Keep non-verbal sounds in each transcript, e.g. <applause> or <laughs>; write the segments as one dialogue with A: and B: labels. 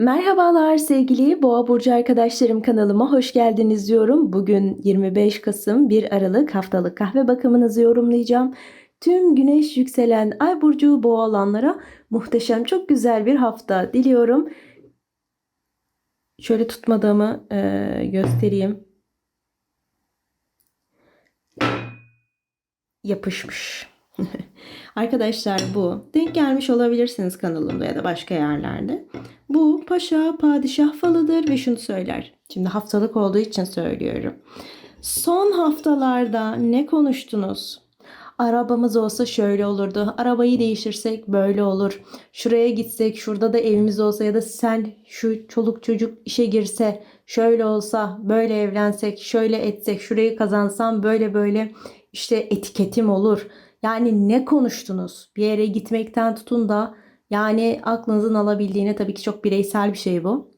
A: Merhabalar sevgili Boğa Burcu arkadaşlarım kanalıma hoş geldiniz diyorum. Bugün 25 Kasım 1 Aralık haftalık kahve bakımınızı yorumlayacağım. Tüm güneş yükselen ay burcu boğa olanlara muhteşem çok güzel bir hafta diliyorum. Şöyle tutmadığımı e, göstereyim. Yapışmış. <laughs> Arkadaşlar bu denk gelmiş olabilirsiniz kanalımda ya da başka yerlerde. Bu paşa padişah falıdır ve şunu söyler. Şimdi haftalık olduğu için söylüyorum. Son haftalarda ne konuştunuz? Arabamız olsa şöyle olurdu. Arabayı değiştirsek böyle olur. Şuraya gitsek, şurada da evimiz olsa ya da sen şu çoluk çocuk işe girse, şöyle olsa, böyle evlensek, şöyle etsek, şurayı kazansam böyle böyle işte etiketim olur. Yani ne konuştunuz? Bir yere gitmekten tutun da yani aklınızın alabildiğine tabii ki çok bireysel bir şey bu.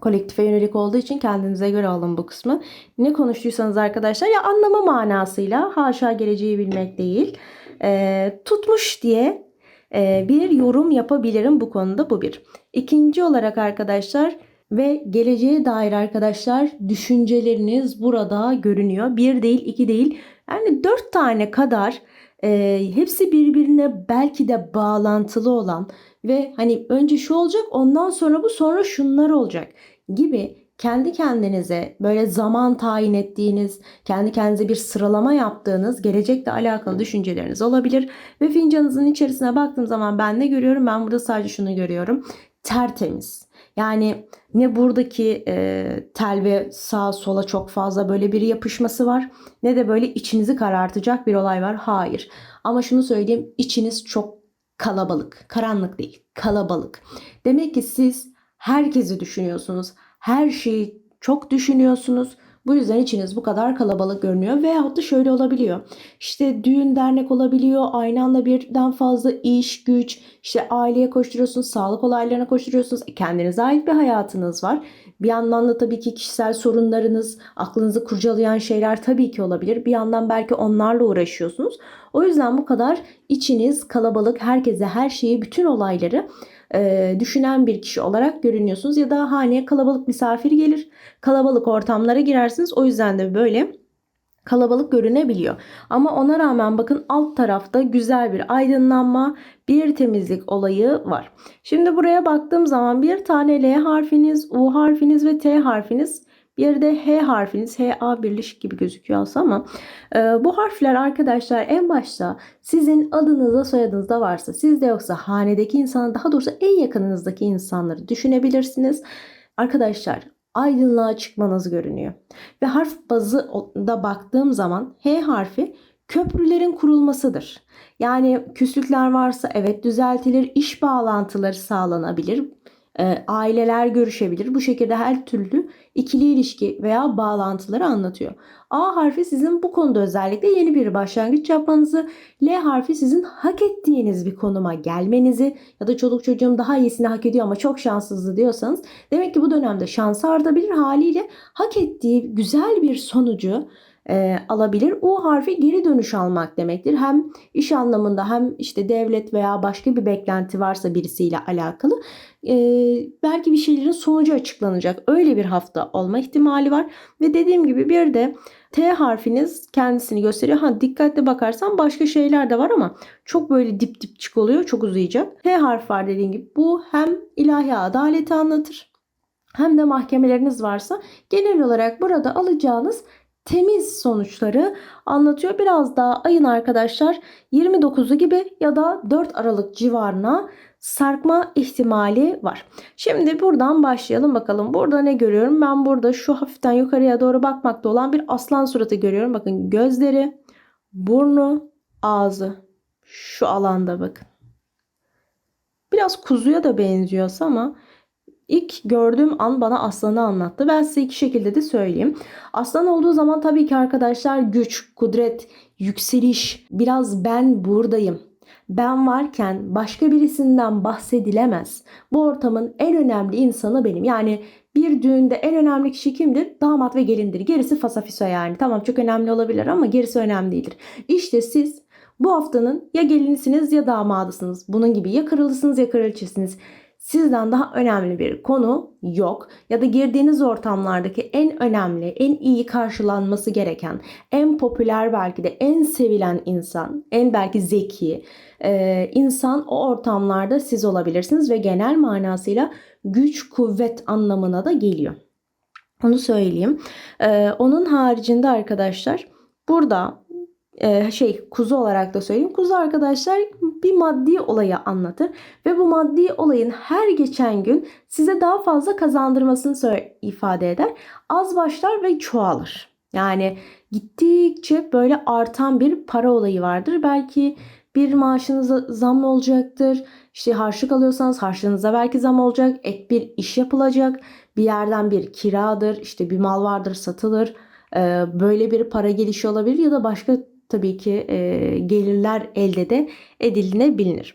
A: Kolektife yönelik olduğu için kendinize göre alın bu kısmı. Ne konuştuysanız arkadaşlar ya anlama manasıyla haşa geleceği bilmek değil. E, tutmuş diye e, bir yorum yapabilirim bu konuda bu bir. İkinci olarak arkadaşlar ve geleceğe dair arkadaşlar düşünceleriniz burada görünüyor. Bir değil iki değil yani dört tane kadar e, hepsi birbirine belki de bağlantılı olan ve hani önce şu olacak ondan sonra bu sonra şunlar olacak gibi kendi kendinize böyle zaman tayin ettiğiniz, kendi kendinize bir sıralama yaptığınız gelecekle alakalı düşünceleriniz olabilir. Ve fincanınızın içerisine baktığım zaman ben ne görüyorum? Ben burada sadece şunu görüyorum. Tertemiz. Yani ne buradaki e, tel ve sağa sola çok fazla böyle bir yapışması var ne de böyle içinizi karartacak bir olay var. Hayır. Ama şunu söyleyeyim içiniz çok kalabalık. Karanlık değil kalabalık. Demek ki siz herkesi düşünüyorsunuz. Her şeyi çok düşünüyorsunuz. Bu yüzden içiniz bu kadar kalabalık görünüyor. Veyahut da şöyle olabiliyor. İşte düğün dernek olabiliyor. Aynı anda birden fazla iş, güç, işte aileye koşturuyorsunuz, sağlık olaylarına koşturuyorsunuz. E, kendinize ait bir hayatınız var. Bir yandan da tabii ki kişisel sorunlarınız, aklınızı kurcalayan şeyler tabii ki olabilir. Bir yandan belki onlarla uğraşıyorsunuz. O yüzden bu kadar içiniz kalabalık, herkese her şeyi, bütün olayları e, düşünen bir kişi olarak görünüyorsunuz. Ya da haneye kalabalık misafir gelir. Kalabalık ortamlara girersiniz. O yüzden de böyle kalabalık görünebiliyor. Ama ona rağmen bakın alt tarafta güzel bir aydınlanma, bir temizlik olayı var. Şimdi buraya baktığım zaman bir tane L harfiniz, U harfiniz ve T harfiniz bir de H harfiniz HA birleşik gibi gözüküyor aslında ama e, bu harfler arkadaşlar en başta sizin adınızda soyadınızda varsa sizde yoksa hanedeki insan daha doğrusu en yakınınızdaki insanları düşünebilirsiniz. Arkadaşlar aydınlığa çıkmanız görünüyor. Ve harf bazı da baktığım zaman H harfi köprülerin kurulmasıdır. Yani küslükler varsa evet düzeltilir, iş bağlantıları sağlanabilir e, aileler görüşebilir. Bu şekilde her türlü ikili ilişki veya bağlantıları anlatıyor. A harfi sizin bu konuda özellikle yeni bir başlangıç yapmanızı, L harfi sizin hak ettiğiniz bir konuma gelmenizi ya da çoluk çocuğum daha iyisini hak ediyor ama çok şanssızdı diyorsanız demek ki bu dönemde şansı artabilir haliyle hak ettiği güzel bir sonucu e, alabilir. U harfi geri dönüş almak demektir. Hem iş anlamında hem işte devlet veya başka bir beklenti varsa birisiyle alakalı e, belki bir şeylerin sonucu açıklanacak. Öyle bir hafta olma ihtimali var. Ve dediğim gibi bir de T harfiniz kendisini gösteriyor. Ha dikkatli bakarsan başka şeyler de var ama çok böyle dip dipçik oluyor. Çok uzayacak. T harf var dediğim gibi. Bu hem ilahi adaleti anlatır hem de mahkemeleriniz varsa genel olarak burada alacağınız temiz sonuçları anlatıyor. Biraz daha ayın arkadaşlar 29'u gibi ya da 4 Aralık civarına sarkma ihtimali var. Şimdi buradan başlayalım bakalım. Burada ne görüyorum? Ben burada şu hafiften yukarıya doğru bakmakta olan bir aslan suratı görüyorum. Bakın gözleri, burnu, ağzı şu alanda bakın. Biraz kuzuya da benziyorsa ama İlk gördüğüm an bana aslanı anlattı. Ben size iki şekilde de söyleyeyim. Aslan olduğu zaman tabii ki arkadaşlar güç, kudret, yükseliş, biraz ben buradayım. Ben varken başka birisinden bahsedilemez. Bu ortamın en önemli insanı benim. Yani bir düğünde en önemli kişi kimdir? Damat ve gelindir. Gerisi fasafiso yani. Tamam çok önemli olabilir ama gerisi önemli değildir. İşte siz bu haftanın ya gelinisiniz ya damadısınız. Bunun gibi ya kralısınız ya kraliçesiniz sizden daha önemli bir konu yok ya da girdiğiniz ortamlardaki en önemli, en iyi karşılanması gereken, en popüler belki de en sevilen insan, en belki zeki e, insan o ortamlarda siz olabilirsiniz ve genel manasıyla güç, kuvvet anlamına da geliyor. Onu söyleyeyim. Ee, onun haricinde arkadaşlar burada e, şey kuzu olarak da söyleyeyim. Kuzu arkadaşlar bir maddi olayı anlatır ve bu maddi olayın her geçen gün size daha fazla kazandırmasını ifade eder. Az başlar ve çoğalır. Yani gittikçe böyle artan bir para olayı vardır. Belki bir maaşınıza zam olacaktır. İşte harçlık alıyorsanız harçlığınıza belki zam olacak. Ek bir iş yapılacak. Bir yerden bir kiradır. işte bir mal vardır satılır. Ee, böyle bir para gelişi olabilir ya da başka tabii ki e, gelirler elde de edilebilir.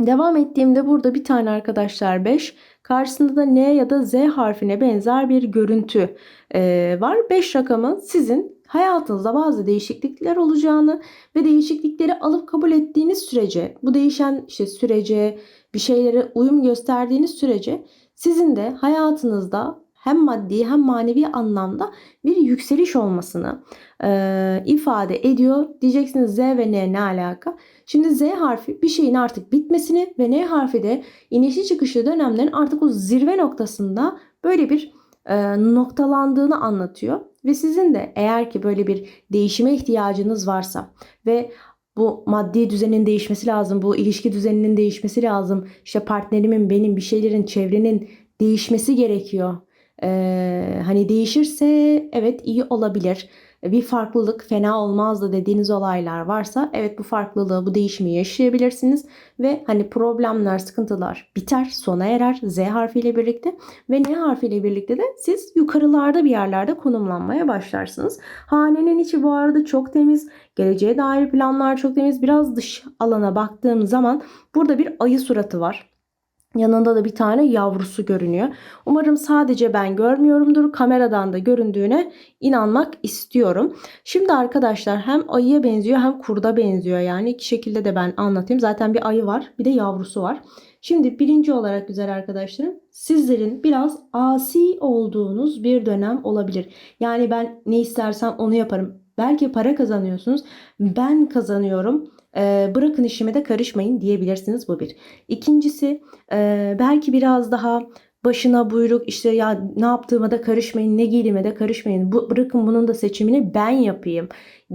A: Devam ettiğimde burada bir tane arkadaşlar 5. Karşısında da N ya da Z harfine benzer bir görüntü e, var. 5 rakamı sizin hayatınızda bazı değişiklikler olacağını ve değişiklikleri alıp kabul ettiğiniz sürece, bu değişen işte sürece, bir şeylere uyum gösterdiğiniz sürece sizin de hayatınızda hem maddi hem manevi anlamda bir yükseliş olmasını e, ifade ediyor. Diyeceksiniz Z ve N ne alaka? Şimdi Z harfi bir şeyin artık bitmesini ve N harfi de inişli çıkışlı dönemlerin artık o zirve noktasında böyle bir e, noktalandığını anlatıyor. Ve sizin de eğer ki böyle bir değişime ihtiyacınız varsa ve bu maddi düzenin değişmesi lazım, bu ilişki düzeninin değişmesi lazım. İşte partnerimin, benim, bir şeylerin, çevrenin değişmesi gerekiyor. Ee, hani değişirse evet iyi olabilir bir farklılık fena olmazdı dediğiniz olaylar varsa evet bu farklılığı, bu değişimi yaşayabilirsiniz ve hani problemler, sıkıntılar biter, sona erer Z harfiyle birlikte ve N harfiyle birlikte de siz yukarılarda bir yerlerde konumlanmaya başlarsınız. Hanenin içi bu arada çok temiz, geleceğe dair planlar çok temiz. Biraz dış alana baktığım zaman burada bir ayı suratı var. Yanında da bir tane yavrusu görünüyor. Umarım sadece ben görmüyorumdur. Kameradan da göründüğüne inanmak istiyorum. Şimdi arkadaşlar hem ayıya benziyor hem kurda benziyor. Yani iki şekilde de ben anlatayım. Zaten bir ayı var bir de yavrusu var. Şimdi birinci olarak güzel arkadaşlarım sizlerin biraz asi olduğunuz bir dönem olabilir. Yani ben ne istersem onu yaparım. Belki para kazanıyorsunuz. Ben kazanıyorum e, bırakın işime de karışmayın diyebilirsiniz bu bir. İkincisi e, belki biraz daha başına buyruk işte ya ne yaptığıma da karışmayın ne giydiğime de karışmayın bu, bırakın bunun da seçimini ben yapayım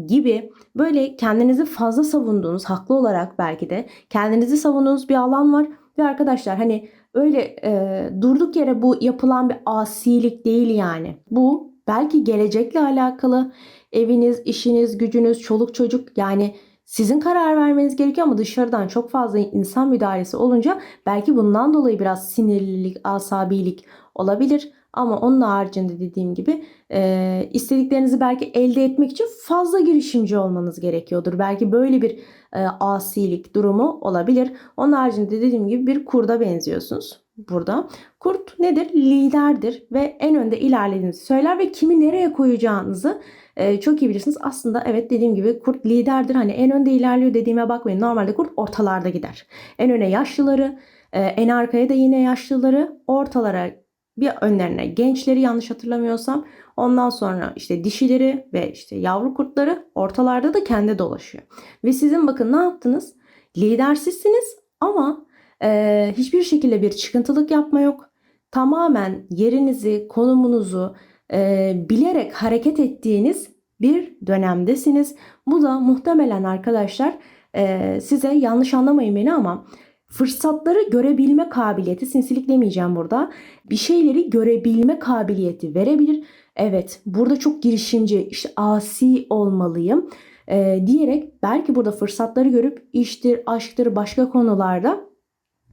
A: gibi böyle kendinizi fazla savunduğunuz haklı olarak belki de kendinizi savunduğunuz bir alan var ve arkadaşlar hani öyle e, durduk yere bu yapılan bir asilik değil yani bu belki gelecekle alakalı eviniz işiniz gücünüz çoluk çocuk yani sizin karar vermeniz gerekiyor ama dışarıdan çok fazla insan müdahalesi olunca belki bundan dolayı biraz sinirlilik, asabilik olabilir. Ama onun haricinde dediğim gibi e, istediklerinizi belki elde etmek için fazla girişimci olmanız gerekiyordur. Belki böyle bir e, asilik durumu olabilir. Onun haricinde dediğim gibi bir kurda benziyorsunuz burada. Kurt nedir? Liderdir ve en önde ilerlediğinizi söyler ve kimi nereye koyacağınızı e, çok iyi bilirsiniz. Aslında evet dediğim gibi kurt liderdir. Hani en önde ilerliyor dediğime bakmayın. Normalde kurt ortalarda gider. En öne yaşlıları, e, en arkaya da yine yaşlıları, ortalara bir önlerine gençleri yanlış hatırlamıyorsam ondan sonra işte dişileri ve işte yavru kurtları ortalarda da kendi dolaşıyor. Ve sizin bakın ne yaptınız? Lidersizsiniz ama e, hiçbir şekilde bir çıkıntılık yapma yok. Tamamen yerinizi, konumunuzu, e, bilerek hareket ettiğiniz bir dönemdesiniz. Bu da muhtemelen arkadaşlar e, size yanlış anlamayın beni ama fırsatları görebilme kabiliyeti, sinsilik demeyeceğim burada. Bir şeyleri görebilme kabiliyeti verebilir. Evet burada çok girişimci, işte asi olmalıyım e, diyerek belki burada fırsatları görüp iştir, aşktır, başka konularda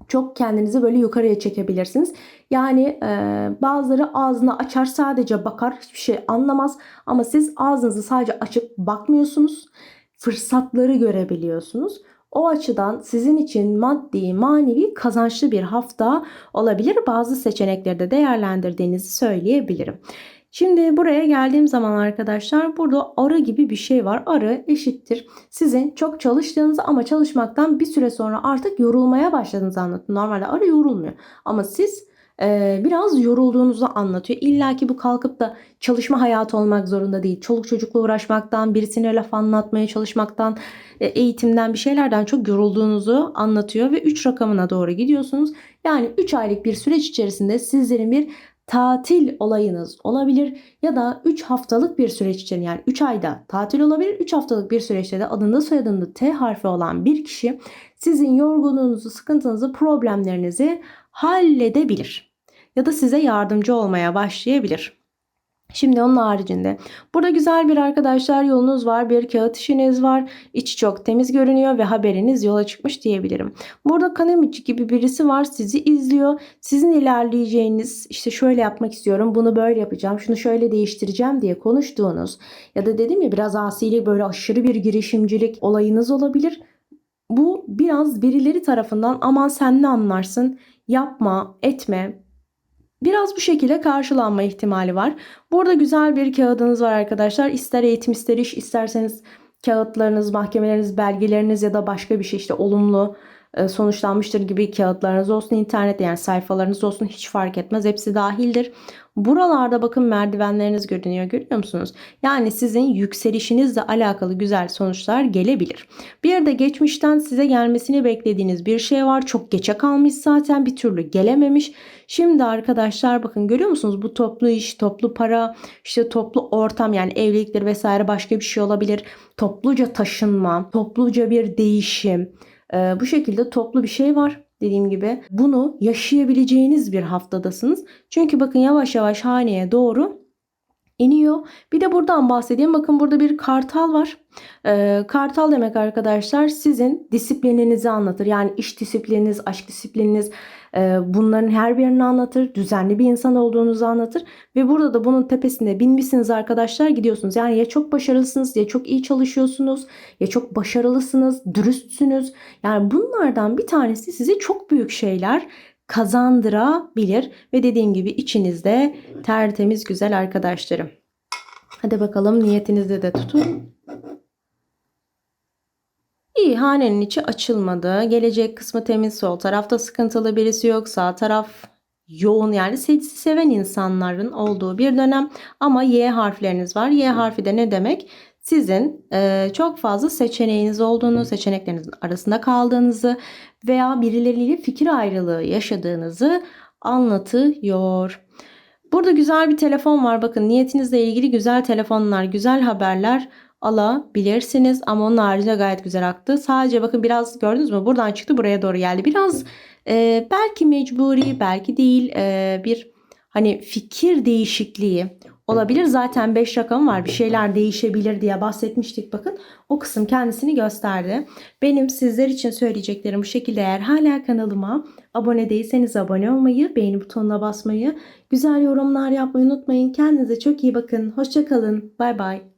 A: çok kendinizi böyle yukarıya çekebilirsiniz. Yani e, bazıları ağzını açar sadece bakar hiçbir şey anlamaz ama siz ağzınızı sadece açıp bakmıyorsunuz. Fırsatları görebiliyorsunuz. O açıdan sizin için maddi, manevi kazançlı bir hafta olabilir. Bazı seçenekleri de değerlendirdiğinizi söyleyebilirim. Şimdi buraya geldiğim zaman arkadaşlar burada arı gibi bir şey var. Arı eşittir. Sizin çok çalıştığınızı ama çalışmaktan bir süre sonra artık yorulmaya başladığınızı anlatın. Normalde arı yorulmuyor. Ama siz e, biraz yorulduğunuzu anlatıyor. İlla ki bu kalkıp da çalışma hayatı olmak zorunda değil. Çoluk çocukla uğraşmaktan, birisine laf anlatmaya çalışmaktan, e, eğitimden bir şeylerden çok yorulduğunuzu anlatıyor ve 3 rakamına doğru gidiyorsunuz. Yani 3 aylık bir süreç içerisinde sizlerin bir tatil olayınız olabilir ya da 3 haftalık bir süreç için yani 3 ayda tatil olabilir. 3 haftalık bir süreçte de adında soyadında T harfi olan bir kişi sizin yorgunluğunuzu, sıkıntınızı, problemlerinizi halledebilir. Ya da size yardımcı olmaya başlayabilir. Şimdi onun haricinde burada güzel bir arkadaşlar yolunuz var, bir kağıt işiniz var, içi çok temiz görünüyor ve haberiniz yola çıkmış diyebilirim. Burada kanemici gibi birisi var, sizi izliyor. Sizin ilerleyeceğiniz, işte şöyle yapmak istiyorum, bunu böyle yapacağım, şunu şöyle değiştireceğim diye konuştuğunuz ya da dedim ya biraz asilik böyle aşırı bir girişimcilik olayınız olabilir. Bu biraz birileri tarafından aman sen ne anlarsın, yapma, etme, Biraz bu şekilde karşılanma ihtimali var. Burada güzel bir kağıdınız var arkadaşlar. İster eğitim ister iş isterseniz kağıtlarınız, mahkemeleriniz, belgeleriniz ya da başka bir şey işte olumlu sonuçlanmıştır gibi kağıtlarınız olsun internette yani sayfalarınız olsun hiç fark etmez. Hepsi dahildir. Buralarda bakın merdivenleriniz görünüyor görüyor musunuz? Yani sizin yükselişinizle alakalı güzel sonuçlar gelebilir. Bir de geçmişten size gelmesini beklediğiniz bir şey var. Çok geçe kalmış zaten bir türlü gelememiş. Şimdi arkadaşlar bakın görüyor musunuz? Bu toplu iş, toplu para, işte toplu ortam yani evliliktir vesaire başka bir şey olabilir. Topluca taşınma, topluca bir değişim. Ee, bu şekilde toplu bir şey var dediğim gibi bunu yaşayabileceğiniz bir haftadasınız. Çünkü bakın yavaş yavaş haneye doğru iniyor. Bir de buradan bahsedeyim. Bakın burada bir kartal var. Ee, kartal demek arkadaşlar sizin disiplininizi anlatır. Yani iş disiplininiz, aşk disiplininiz e, bunların her birini anlatır. Düzenli bir insan olduğunuzu anlatır. Ve burada da bunun tepesinde binmişsiniz arkadaşlar gidiyorsunuz. Yani ya çok başarılısınız ya çok iyi çalışıyorsunuz ya çok başarılısınız, dürüstsünüz. Yani bunlardan bir tanesi size çok büyük şeyler kazandırabilir ve dediğim gibi içinizde tertemiz güzel arkadaşlarım. Hadi bakalım niyetinizde de tutun. İyi hanenin içi açılmadı. Gelecek kısmı temiz sol tarafta sıkıntılı birisi yok. Sağ taraf yoğun yani sizi seven insanların olduğu bir dönem ama Y harfleriniz var. Y harfi de ne demek? Sizin e, çok fazla seçeneğiniz olduğunu, seçeneklerinizin arasında kaldığınızı veya birileriyle fikir ayrılığı yaşadığınızı anlatıyor. Burada güzel bir telefon var. Bakın niyetinizle ilgili güzel telefonlar, güzel haberler alabilirsiniz. Ama onun haricinde gayet güzel aktı. Sadece bakın biraz gördünüz mü? Buradan çıktı buraya doğru geldi. Biraz e, belki mecburi belki değil e, bir hani fikir değişikliği olabilir. Zaten 5 rakam var. Bir şeyler değişebilir diye bahsetmiştik. Bakın o kısım kendisini gösterdi. Benim sizler için söyleyeceklerim bu şekilde. Eğer hala kanalıma abone değilseniz abone olmayı, beğeni butonuna basmayı, güzel yorumlar yapmayı unutmayın. Kendinize çok iyi bakın. Hoşçakalın. Bay bay.